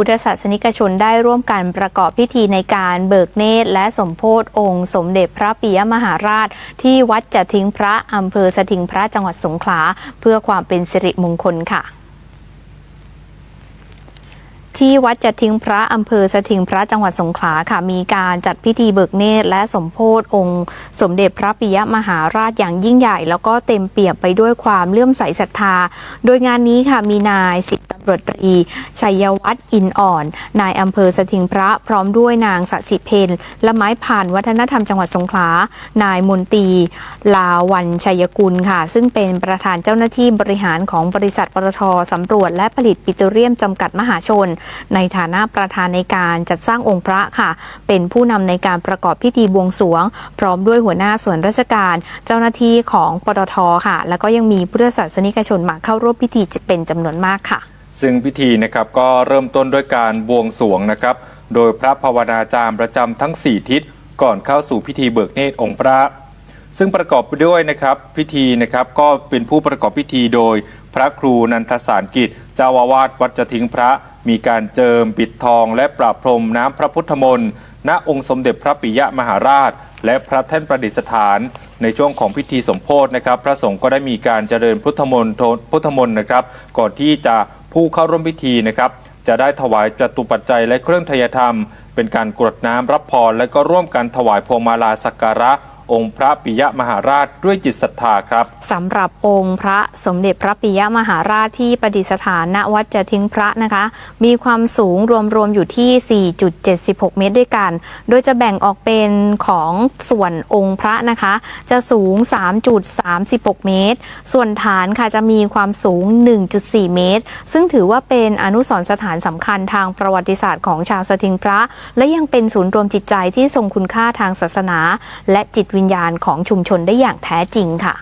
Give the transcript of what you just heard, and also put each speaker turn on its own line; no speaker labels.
พุทธศาสนิกชนได้ร่วมกันประกอบพิธีในการเบิกเนตรและสมโพธิองค์ สมเด็จพระปิยมหาราช ที่วัดจะทิ้งพระอำเภอสถิงพระจังหวัดสงขลา เพื่อความเป็นสิริมงคลค่ะที่วัดจะทิ้งพระอำเภอสถิงพระจังหวัดสงขลาค่ะมีการจัดพิธีเบิกเนตรและสมโพธิองค์ สมเด็จพระปิยมหาราชอย่างยิ่งใหญ่ แล้วก็เต็มเปี่ยมไปด้วยความเลื่อมใสศรัทธา โดยงานนี้ค่ะมีนายสิำรวจตรี ชัยวัฒน์อินอ่อน นายอำเภอสถิงพระพร้อมด้วยนางสสิเพนและไม้ผ่านวัฒนธรรมจังหวัดสงขลา นายมนตรีลาวันชัยกุลค่ะ ซึ่งเป็นประธานเจ้าหน้าที่บริหารของบริษัทปตทสำรวจและผลิตปิโตรเลียมจำกัดมหาชน ในฐานะประธานในการจัดสร้างองค์พระค่ะ เป็นผู้นำในการประกอบพิธีบวงสรวง พร้อมด้วยหัวหน้าส่วนราชการ เจ้าหน้าที่ของปตทค่ะ แล้วก็ยังมีพุทธศาสนิกชนมาเข้าร่วมพิธีจะเป็นจำนวนมากค่ะ
ซึ่งพิธีนะครับก็เริ่มต้นด้วยการบวงสรวงนะครับ โดยพระภาวนาจารย์ประจำทั้ง 4 ทิศก่อนเข้าสู่พิธีเบิกเนตรองค์พระ ซึ่งประกอบไปด้วยนะครับพิธีนะครับก็เป็นผู้ประกอบพิธีโดยพระครูนันทสารกิจ เจ้าอาวาสวัดจะทิ้งพระ มีการเจิมปิดทอง และประพรมน้ำพระพุทธมนต์ณองค์สมเด็จพระปิยมหาราช และพระแท่นประดิษฐาน ในช่วงของพิธีสมโพธินะครับ พระสงฆ์ก็ได้มีการเจริญพุทธมนต์พุทธมนต์นะครับ ก่อนที่จะ ผู้เข้าร่วมพิธีนะครับจะได้ถวายจตุปัจจัยและเครื่องทยธรรม เป็นการกรวดน้ำรับพรและก็ร่วมกันถวายพวงมาลาสักการะ องค์พระปิยมหาราชด้วยจิตศรัทธาครับ
สำหรับองค์พระสมเด็จพระปิยมหาราชที่ประดิษฐานณวัดจะทิ้งพระนะคะ มีความสูงรวมๆอยู่ที่ 4.76 เมตรด้วยกัน โดยจะแบ่งออกเป็นของส่วนองค์พระนะคะ จะสูง 3.36 เมตร ส่วนฐานค่ะจะมีความสูง 1.4 เมตร ซึ่งถือว่าเป็นอนุสรณ์สถานสำคัญทางประวัติศาสตร์ของชาวสถิงพระ และยังเป็นศูนย์รวมจิตใจที่ทรงคุณค่าทางศาสนา และจิตวิญญาณของชุมชนได้อย่างแท้จริงค่ะ